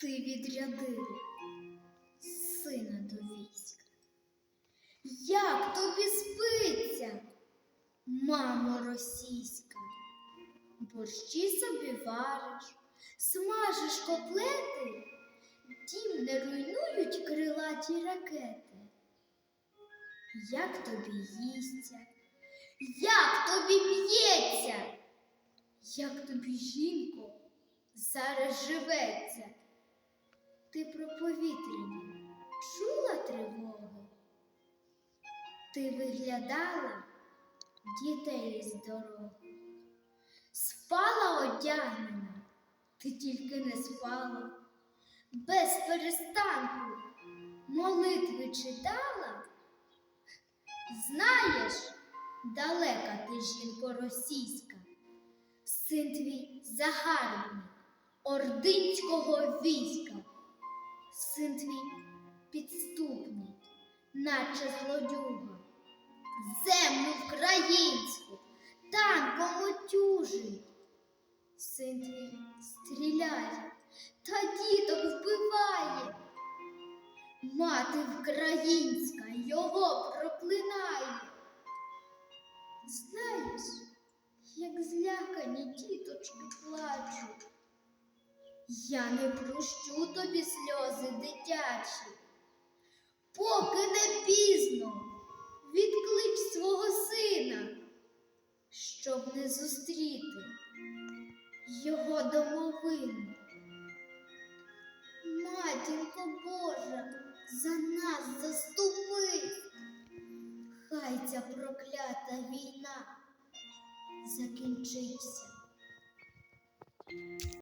ти відрядила сина до війська. Як тобі спиться, мамо російська? Борщі собі вариш, смажиш котлети, дім не руйнують крилаті ракети. Як тобі їсться, як тобі п'ється, як тобі, жінко, зараз живеться? Ти про повітряні чула тривоги? Ти виглядала дітей з дороги, спала одягнена, ти тільки не спала, без перестанку молитви читала. Знаєш, далека ти, жінко російська, син твій загарбник ординського війська, син твій підступний, наче злодюга, землю українську танком отюжить. Син твій стріляє та діток вбиває. Мати українська його проклинає. Знаєш, як злякані діточки плачуть. Я не прощу тобі сльози дитячі. Поки не пізно відклич свого сина, щоб не зустріти його домовину. Матінко Божа, за нас заступи. Хай ця проклята війна закінчиться.